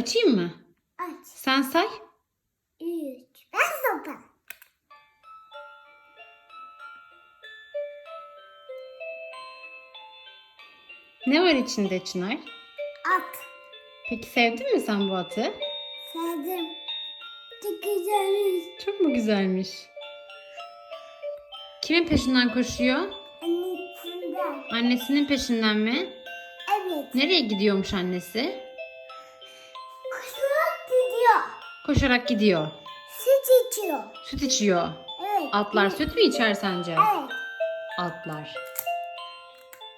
açayım mı? Aç. Sen say. Üç. Ben sopa. Ne var içinde Çınar? At. Peki sevdin mi sen bu atı? Sevdim. Çok güzelmiş. Çok mu güzelmiş? Kimin peşinden koşuyor? Annesinden. Annesinin peşinden mi? Evet. Nereye gidiyormuş annesi? Kuşak gidiyor. Koşarak gidiyor. Süt içiyor. Süt içiyor. Evet. Atlar süt mü içer sence? Evet. Atlar.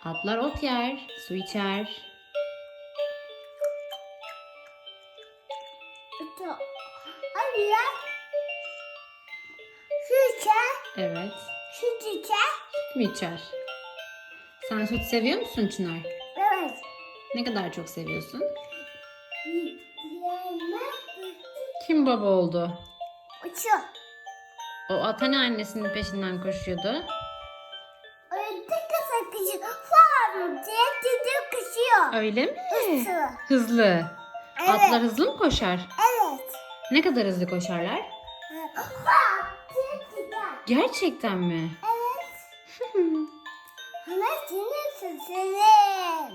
Atlar ot yer, su içer. Hadi ya. Süt içer. Evet. Süt içer. Süt mü içer? Sen süt seviyor musun Çınar? Evet. Ne kadar çok seviyorsun? Kim baba oldu? Uçuyor. O at hani annesinin peşinden koşuyordu? Öyle sakıcı. Farm diye dedi kışıyor. Öyle mi? Hızlı. Hızlı. Evet. Atlar hızlı mı koşar? Evet. Ne kadar hızlı koşarlar? Farm diye gider. Gerçekten mi? Evet. Ama seni severim.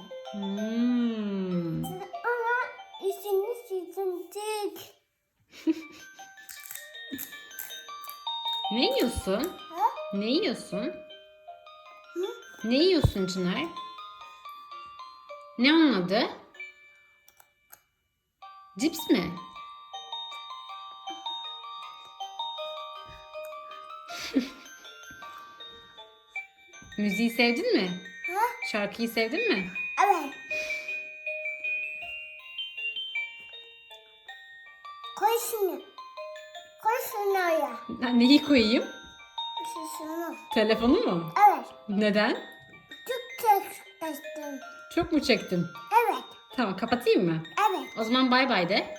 Ne yiyorsun? Ne yiyorsun? Ne yiyorsun Çınar? Ne onun adı? Cips mi? Müziği sevdin mi? Şarkıyı sevdin mi? Evet. Koy şunu. Koy şunu oraya. Ha, Neyi koyayım? Şu şunu. Telefonu mu? Evet. Neden? Çok çok kaçtım. Çok mu çektin? Evet. Tamam kapatayım mı? Evet. O zaman bay bay de.